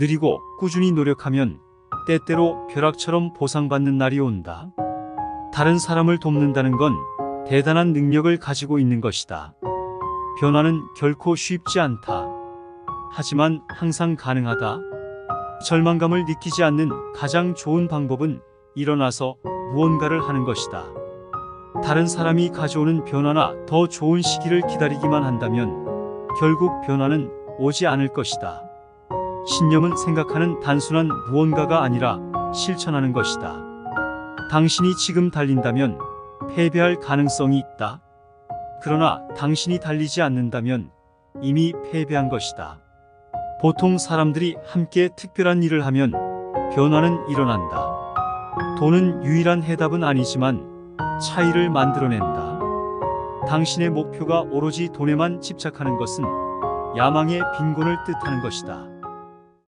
느리고 꾸준히 노력하면 때때로 벼락처럼 보상받는 날이 온다. 다른 사람을 돕는다는 건 대단한 능력을 가지고 있는 것이다. 변화는 결코 쉽지 않다. 하지만 항상 가능하다. 절망감을 느끼지 않는 가장 좋은 방법은 일어나서 무언가를 하는 것이다. 다른 사람이 가져오는 변화나 더 좋은 시기를 기다리기만 한다면 결국 변화는 오지 않을 것이다. 신념은 생각하는 단순한 무언가가 아니라 실천하는 것이다. 당신이 지금 달린다면 패배할 가능성이 있다. 그러나 당신이 달리지 않는다면 이미 패배한 것이다. 보통 사람들이 함께 특별한 일을 하면 변화는 일어난다. 돈은 유일한 해답은 아니지만 차이를 만들어낸다. 당신의 목표가 오로지 돈에만 집착하는 것은 야망의 빈곤을 뜻하는 것이다.